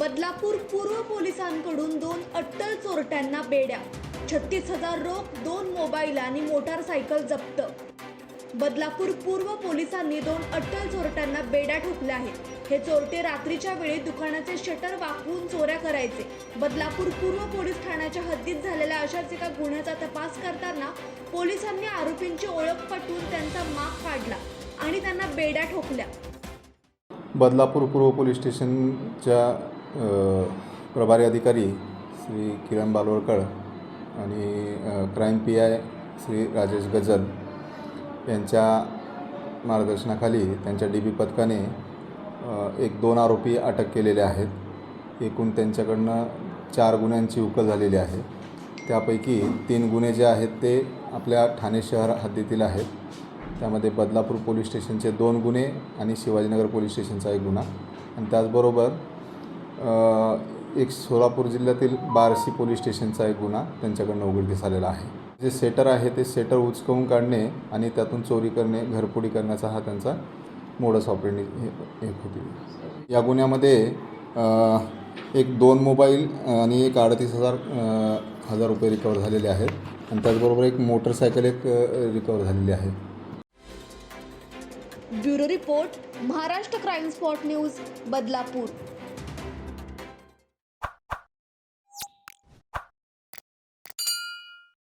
बदलापूर पूर्व पोलिसांकडून दोन अट्टल चोरट्यांना बेड्या. छत्तीस हजार रोख दोन मोबाईल आणि मोटारसायकल जप्त. बदलापूर पूर्व पोलिसांनी दोन अट्टल चोरट्यांना बेड्या ठोकल्या आहेत. हे चोरटे रात्रीच्या वेळी दुकानाचे शटर वाकवून चोऱ्या करायचे. बदलापूर पूर्व पोलीस ठाण्याच्या हद्दीत झालेल्या अशाच एका गुन्ह्याचा तपास करताना पोलिसांनी आरोपींची ओळख पटवून त्यांचा माग काढला आणि त्यांना बेड्या ठोकल्या. बदलापूर पूर्व पोलीस स्टेशनच्या प्रभारी अधिकारी श्री किरण बालोरकर आणि crime P I Shri Rajesh Gajal यांच्या मार्गदर्शनाखाली त्यांच्या डी बी पथकाने एक दोन आरोपी अटक केलेले आहेत. एकूण त्यांच्याकडनं चार गुन्ह्यांची उकल झालेली आहे. त्यापैकी तीन गुन्हे जे आहेत ते आपल्या ठाणे शहर हद्दीतील आहेत. त्यामध्ये बदलापूर पोलीस स्टेशनचे दोन गुन्हे आणि शिवाजीनगर पोलीस स्टेशनचा एक गुन्हा. आणि त्याचबरोबर एक सोलापूर जिल्ह्यातील बारसी पोलीस स्टेशनचा एक गुन्हा त्यांच्याकडनं उघडकीस आलेला आहे. जे सेटर आहे ते सेटर उचकवून काढणे आणि त्यातून चोरी करणे घरपोडी करण्याचा हा त्यांचा मोडस ऑपरेंडी हे- एक होती. या गुन्ह्यामध्ये एक दोन मोबाईल आणि एक अडतीस हजार हजार रुपये रिकवर झालेले आहेत आणि त्याचबरोबर एक मोटरसायकल एक रिकवर झालेली आहे. Bureau report Maharashtra crime spot news Badlapur.